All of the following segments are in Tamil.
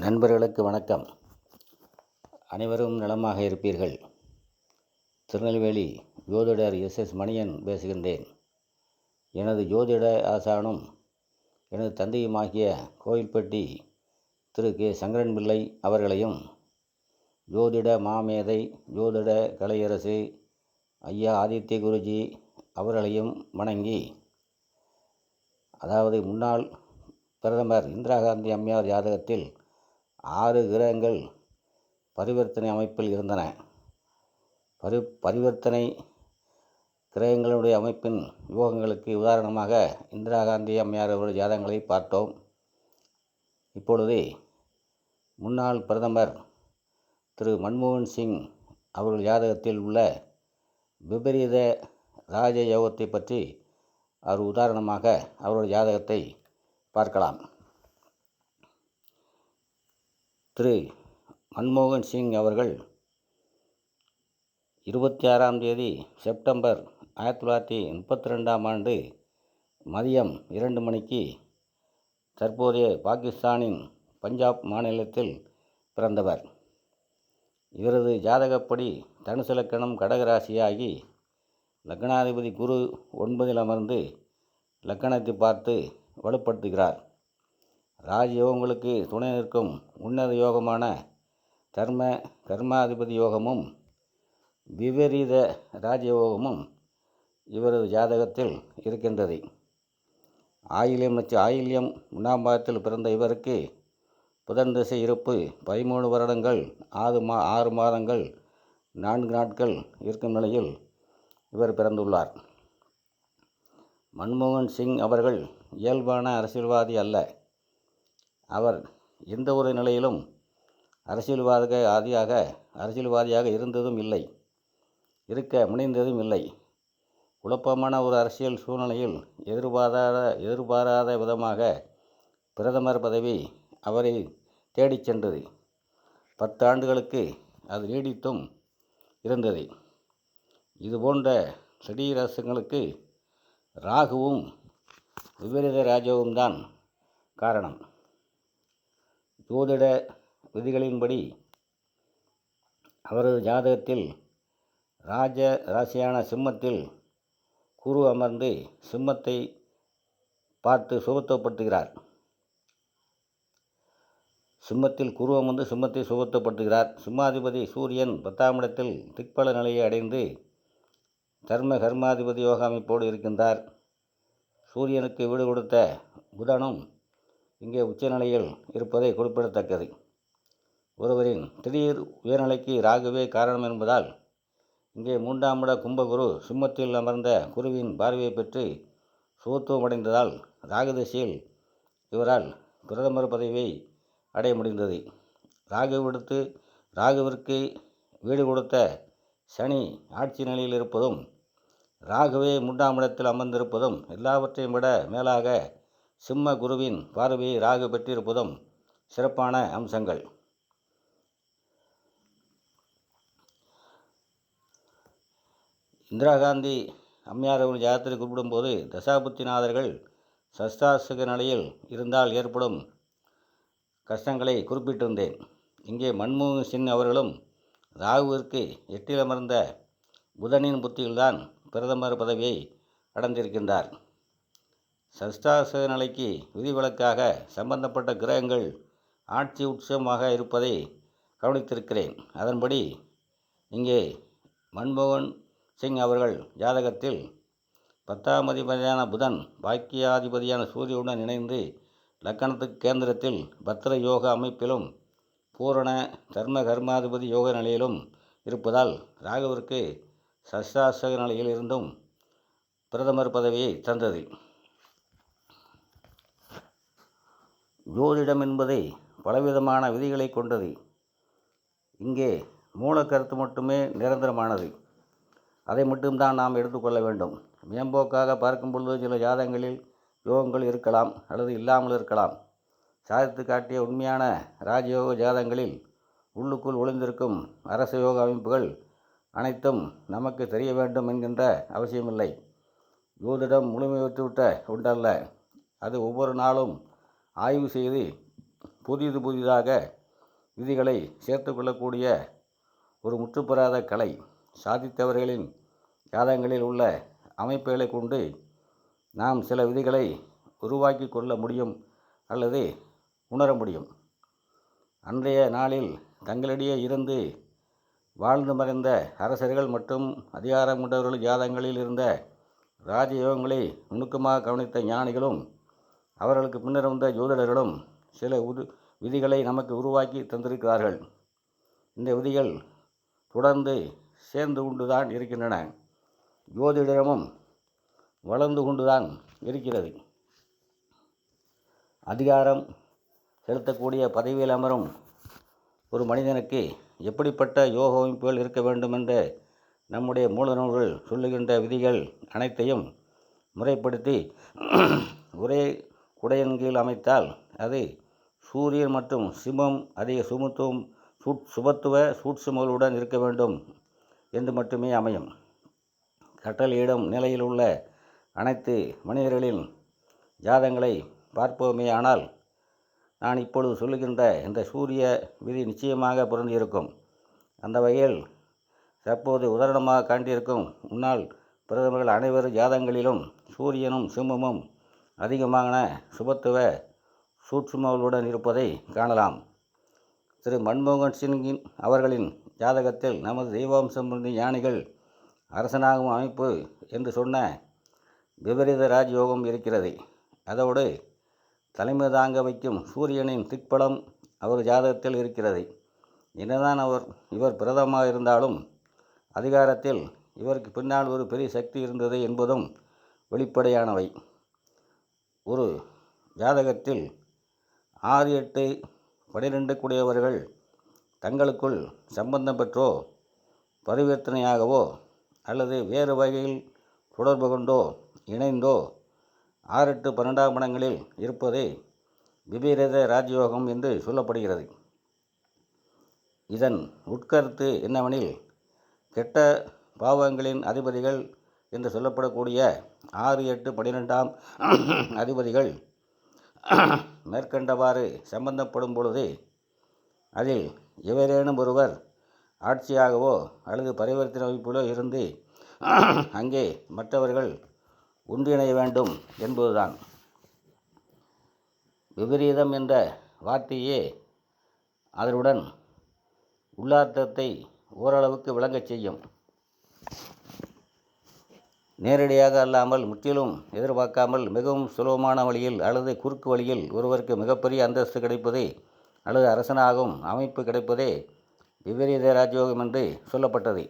நண்பர்களுக்கு வணக்கம். அனைவரும் நலமாக இருப்பீர்கள். திருநெல்வேலி ஜோதிடர் எஸ். எஸ். மணியன் பேசுகின்றேன். எனது ஜோதிட ஆசானும் எனது தந்தையுமாகிய கோயில்பட்டி திரு. கே. சங்கரன் பிள்ளை அவர்களையும் ஜோதிட மாமேதை ஜோதிட கலையரசு ஐயா ஆதித்ய குருஜி அவர்களையும் வணங்கி அதாவது முன்னாள் பிரதமர் இந்திரா காந்தி அம்மையார் ஜாதகத்தில் ஆறு கிரகங்கள் பரிவர்த்தனை அமைப்பில் இருந்தன. பரி பரிவர்த்தனை கிரகங்களுடைய அமைப்பின் யோகங்களுக்கு உதாரணமாக இந்திரா காந்தி அம்மையார் அவருடைய ஜாதகங்களை பார்த்தோம். இப்பொழுது முன்னாள் பிரதமர் திரு மன்மோகன் சிங் அவர்கள் ஜாதகத்தில் உள்ள விபரீத ராஜ யோகத்தை பற்றி அவர் உதாரணமாக அவருடைய ஜாதகத்தை பார்க்கலாம். திரு மன்மோகன் சிங் அவர்கள் இருபத்தி ஆறாம் தேதி செப்டம்பர் ஆயிரத்தி தொள்ளாயிரத்தி முப்பத்தி ரெண்டாம் ஆண்டு மதியம் இரண்டு மணிக்கு தற்போதைய பாகிஸ்தானின் பஞ்சாப் மாநிலத்தில் பிறந்தவர். இவரது ஜாதகப்படி தனுசு லக்கணம் கடகராசியாகி லக்னாதிபதி குரு ஒன்பதில் அமர்ந்து லக்கணத்தை பார்த்து வலுப்படுத்துகிறார். ராஜயோகங்களுக்கு துணை நிற்கும் உன்னத யோகமான தர்ம கர்மாதிபதி யோகமும் விபரீத ராஜயோகமும் இவரது ஜாதகத்தில் இருக்கின்றது. ஆயில்யம் நட்ச ஆயில்யம் ஒன்றாம் பாகத்தில் பிறந்த இவருக்கு புதன் திசை இருப்பு பதிமூணு வருடங்கள் ஆறு மா ஆறு மாதங்கள் நான்கு நாட்கள் இருக்கும் நிலையில் இவர் பிறந்துள்ளார். மன்மோகன் சிங் அவர்கள் இயல்பான அரசியல்வாதி அல்ல. அவர் எந்த ஒரு நிலையிலும் அரசியல்வாத ஆதியாக அரசியல்வாதியாக இருந்ததும் இல்லை இருக்க முனைந்ததும் இல்லை. குழப்பமான ஒரு அரசியல் சூழ்நிலையில் எதிர்பாராத எதிர்பாராத விதமாக பிரதமர் பதவி அவரை தேடிச் சென்றது. பத்து ஆண்டுகளுக்கு அது நீடித்தும் இருந்தது. இதுபோன்ற திடீரசுங்களுக்கு ராகுவும் விபரீத ராஜாவும் தான் காரணம். ஜோதிட விதிகளின்படி அவரது ஜாதகத்தில் ராஜ ராசியான சிம்மத்தில் குரு அமர்ந்து சிம்மத்தை பார்த்து சுபத்துவப்படுத்துகிறார். சிம்மத்தில் குரு அமர்ந்து சிம்மத்தை சுபத்துவப்படுத்துகிறார். சிம்மாதிபதி சூரியன் பத்தாம் இடத்தில் திக்பல நிலையை அடைந்து தர்ம கர்மாதிபதி யோக அமைப்போடு இருக்கின்றார். சூரியனுக்கு வீடு கொடுத்த புதனும் இங்கே உச்சநிலையில் இருப்பதை குறிப்பிடத்தக்கது. ஒருவரின் திடீர் உயர்நிலைக்கு ராகுவே காரணம் என்பதால் இங்கே மூன்றாம் இட கும்பகுரு சிம்மத்தில் அமர்ந்த குருவின் பார்வையை பெற்று சுகத்துவமடைந்ததால் ராகுதிசையில் இவரால் பிரதமர் பதவியை அடைய முடிந்தது. ராகு விடுத்து ராகுவிற்கு வீடு கொடுத்த சனி ஆட்சி நிலையில் இருப்பதும் ராகுவே மூன்றாம் இடத்தில் அமர்ந்திருப்பதும் எல்லாவற்றையும் விட மேலாக சிம்ம குருவின் பார்வையை ராகு பெற்றிருப்பதும் சிறப்பான அம்சங்கள். இந்திரா காந்தி அம்மையார் அவர்கள் ஜாதகத்தில் குறிப்பிடும்போது தசாபுத்திநாதர்கள் சஸ்தாசுக நிலையில் இருந்தால் ஏற்படும் கஷ்டங்களை குறிப்பிட்டிருந்தேன். இங்கே மன்மோகன் சிங் அவர்களும் ராகுவிற்கு எட்டில் அமர்ந்த புதனின் புத்தியில்தான் பிரதமர் பதவியை அடைந்திருக்கின்றார். சஷ்டாச நிலைக்கு விதிவிலக்காக சம்பந்தப்பட்ட கிரகங்கள் ஆட்சி உற்சவமாக இருப்பதை கவனித்திருக்கிறேன். அதன்படி இங்கே மன்மோகன் சிங் அவர்கள் ஜாதகத்தில் பத்தாம் அதிபதியான புதன் பாக்கியாதிபதியான சூரியனுடன் இணைந்து லக்கணத்துக்கு கேந்திரத்தில் பத்திர யோக அமைப்பிலும் பூரண தர்ம கர்மாதிபதி யோக நிலையிலும் இருப்பதால் ராகுவிற்கு சஷ்டாசக நிலையில் இருந்தும் பிரதமர் பதவியை தந்தது. ஜோதிடம் என்பதே பலவிதமான விதிகளை கொண்டது. இங்கே மூல கருத்து மட்டுமே நிரந்தரமானது. அதை மட்டும்தான் நாம் எடுத்துக்கொள்ள வேண்டும். மேம்போக்காக பார்க்கும் பொழுது சில ஜாதகங்களில் யோகங்கள் இருக்கலாம் அல்லது இல்லாமல் இருக்கலாம். சாதித்து காட்டிய உண்மையான ராஜயோக ஜாதகங்களில் உள்ளுக்குள் ஒளிந்திருக்கும் அரச யோக அமைப்புகள் அனைத்தும் நமக்கு தெரிய வேண்டும் என்கின்ற அவசியமில்லை. ஜோதிடம் முழுமை பெற்றுவிட்ட ஒன்றல்ல. அது ஒவ்வொரு நாளும் ஆய்வு செய்து புதிது புதிதாக விதிகளை சேர்த்து கொள்ளக்கூடிய ஒரு முற்றுப்பெறாத கலை சாதித்தவர்களின் ஜாதகங்களில் உள்ள அமைப்புகளை கொண்டு நாம் சில விதிகளை உருவாக்கி கொள்ள முடியும் அல்லது உணர முடியும். அன்றைய நாளில் தங்களிடையே இருந்து வாழ்ந்து மறைந்த அரசர்கள் மற்றும் அதிகாரம் கொண்டவர்கள் ஜாதகங்களில் இருந்த ராஜயோகங்களை நுணுக்கமாக கவனித்த ஞானிகளும் அவர்களுக்கு பின்னர் வந்த ஜோதிடர்களும் சில உது விதிகளை நமக்கு உருவாக்கி தந்திருக்கிறார்கள். இந்த விதிகள் தொடர்ந்து சேர்ந்து கொண்டுதான் இருக்கின்றன. ஜோதிடமும் வளர்ந்து கொண்டுதான் இருக்கிறது. அதிகாரம் செலுத்தக்கூடிய பதவியில் அமரும் ஒரு மனிதனுக்கு எப்படிப்பட்ட யோக அமைப்புகள் இருக்க வேண்டும் என்று நம்முடைய மூலநூல்கள் சொல்லுகின்ற விதிகள் அனைத்தையும் முறைப்படுத்தி ஒரே குடையின் கீழ் அமைத்தால் அதை சூரியன் மற்றும் சிம்மம் அதிக சுமத்துவம் சுட் சுபத்துவ சூட்சுமங்களுடன் இருக்க வேண்டும் என்று மட்டுமே அமையும். கட்டளையிடும் நிலையில் உள்ள அனைத்து மனிதர்களின் ஜாதங்களை பார்ப்போமே ஆனால் நான் இப்பொழுது சொல்லுகின்ற இந்த சூரிய விதி நிச்சயமாக பொருந்தியிருக்கும் அந்த வகையில் தற்போது உதாரணமாக காண்டியிருக்கும் முன்னாள் பிரதமர்கள் அனைவரும் ஜாதங்களிலும் சூரியனும் சிம்மமும் அதிகமான சுபத்துவ சூட்சுமங்களுடன் இருப்பதை காணலாம். திரு மன்மோகன் சிங்கின் அவர்களின் ஜாதகத்தில் நமது தெய்வாம்சம் இருந்த ஞானிகள் அரசனாகும் அமைப்பு என்று சொன்ன விபரீத ராஜயோகம் இருக்கிறது. அதோடு தலைமை தாங்க வைக்கும் சூரியனின் திக்பலம் அவர் ஜாதகத்தில் இருக்கிறது. என்னதான் அவர் இவர் பிரதமாக இருந்தாலும் அதிகாரத்தில் இவருக்கு பின்னால் ஒரு பெரிய சக்தி இருந்தது என்பதும் வெளிப்படையானவை. ஒரு ஜாதகத்தில் ஆறு எட்டு பனிரெண்டு கூடியவர்கள் தங்களுக்குள் சம்பந்தம் பெற்றோ பரிவர்த்தனையாகவோ அல்லது வேறு வகையில் தொடர்பு கொண்டோ இணைந்தோ ஆறு எட்டு பன்னெண்டாம் இடங்களில் இருப்பதே விபரீத ராஜயோகம் என்று சொல்லப்படுகிறது. இதன் உட்கருத்து என்னவெனில் கெட்ட பாவங்களின் அதிபதிகள் என்று சொல்லப்படக்கூடிய ஆறு எட்டு பன்னிரெண்டாம் அதிபதிகள் மேற்கண்டவாறு சம்பந்தப்படும் பொழுது அதில் எவரேனும் ஒருவர் ஆட்சியாகவோ அல்லது பரிவர்த்தனை அமைப்பிலோ இருந்து அங்கே மற்றவர்கள் ஒன்றிணைய வேண்டும் என்பதுதான். விபரீதம் என்ற வார்த்தையே அதனுடன் உள்ளார்த்தத்தை ஓரளவுக்கு விளங்கச் செய்யும். நேரடியாக அல்லாமல் முற்றிலும் எதிர்பார்க்காமல் மிகவும் சுலபமான வழியில் அல்லது குறுக்கு வழியில் ஒருவருக்கு மிகப்பெரிய அந்தஸ்து கிடைப்பதே அல்லது அரசனாகும் அமைப்பு கிடைப்பதே விபரீத ராஜயோகம் என்று சொல்லப்பட்டது.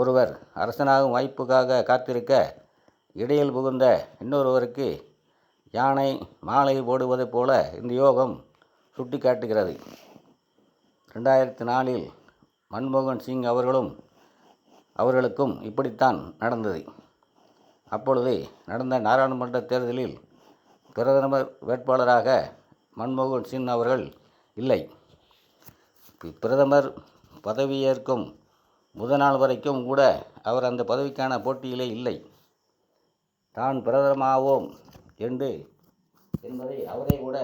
ஒருவர் அரசனாகும் வாய்ப்புக்காக காத்திருக்க இடையில் புகுந்த இன்னொருவருக்கு யானை மாலை போடுவதைப் போல இந்த யோகம் சுட்டி காட்டுகிறது ரெண்டாயிரத்தி நாலில் மன்மோகன் சிங் அவர்களும் அவர்களுக்கும் இப்படித்தான் நடந்தது. அப்பொழுது நடந்த நாடாளுமன்ற தேர்தலில் பிரதமர் வேட்பாளராக மன்மோகன் சிங் அவர்கள் இல்லை. பிரதமர் பதவியேற்கும் முதல் நாள் வரைக்கும் கூட அவர் அந்த பதவிக்கான போட்டியிலே இல்லை. தான் பிரதமாவோம் என்று என்பதை அவரே கூட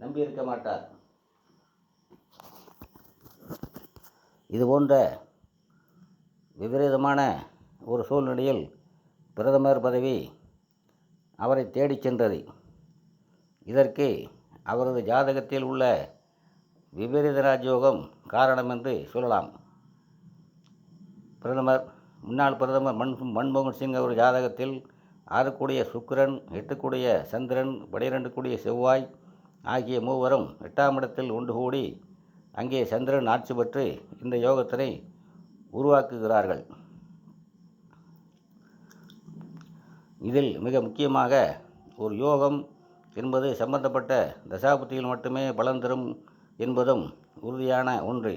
நம்பியிருக்க மாட்டார். இது போன்ற விபரீதமான ஒரு சூழ்நிலையில் பிரதமர் பதவி அவரை தேடிச் சென்றது. இதற்கு அவரது ஜாதகத்தில் உள்ள விபரீத ராஜயோகம் காரணம் என்று சொல்லலாம். பிரதமர் முன்னாள் பிரதமர் மன் மன்மோகன் சிங் அவர் ஜாதகத்தில் ஆறுக்கூடிய சுக்கிரன் எட்டுக்கூடிய சந்திரன் பனிரெண்டு கூடிய செவ்வாய் ஆகிய மூவரும் எட்டாம் இடத்தில் ஒன்று கூடி அங்கே சந்திரன் ஆட்சி பெற்று இந்த யோகத்தினை உருவாக்குகிறார்கள். இதில் மிக முக்கியமாக ஒரு யோகம் என்பது சம்பந்தப்பட்ட தசாபுத்தியில் மட்டுமே பலன் தரும் என்பதும் உறுதியான ஒன்று.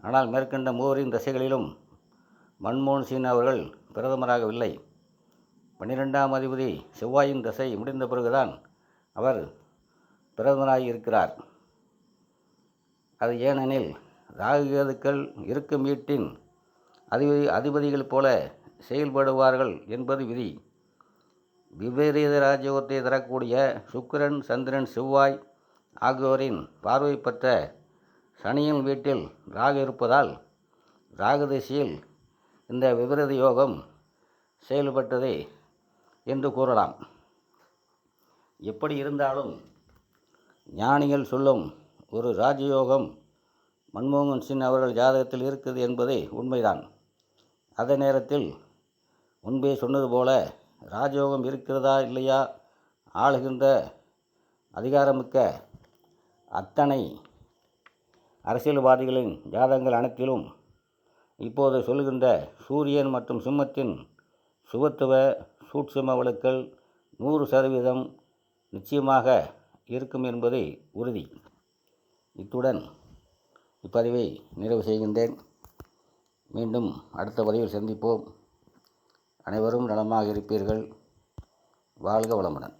ஆனால் மேற்கண்ட மூவரின் தசைகளிலும் மன்மோகன் சிங் அவர்கள் பிரதமராகவில்லை. பன்னிரெண்டாம் அதிபதி செவ்வாயின் தசை முடிந்த பிறகுதான் அவர் பிரதமராகியிருக்கிறார் அது ஏனெனில் ராகுகேதுக்கள் இருக்கும் வீட்டின் அதிபதி அதிபதிகள் போல செயல்படுவார்கள் என்பது விதி. விபரீத ராஜயோகத்தை தரக்கூடிய சுக்கிரன் சந்திரன் செவ்வாய் ஆகியோரின் பார்வை பெற்ற சனியின் வீட்டில் ராகு இருப்பதால் ராகு திசையில் இந்த விபரீத யோகம் செயல்பட்டது என்று கூறலாம். எப்படி இருந்தாலும் ஞானிகள் சொல்லும் ஒரு ராஜயோகம் மன்மோகன் சிங் அவர்கள் ஜாதகத்தில் இருக்குது என்பது உண்மைதான். அதே நேரத்தில் முன்பே சொன்னது போல ராஜயோகம் இருக்கிறதா இல்லையா? ஆளுகின்ற அதிகாரமிக்க அத்தனை அரசியல்வாதிகளின் ஜாதகங்கள் அனைத்திலும் இப்போது சொல்கின்ற சூரியன் மற்றும் சிம்மத்தின் சுகத்துவ சூட்சும வழுக்கள் நூறு சதவீதம் நிச்சயமாக இருக்கும் என்பது உறுதி. இத்துடன் இப்பதிவை நிறைவு செய்கின்றேன். மீண்டும் அடுத்த பதிவில் சந்திப்போம். அனைவரும் நலமாக இருப்பீர்கள். வாழ்க வளமுடன்.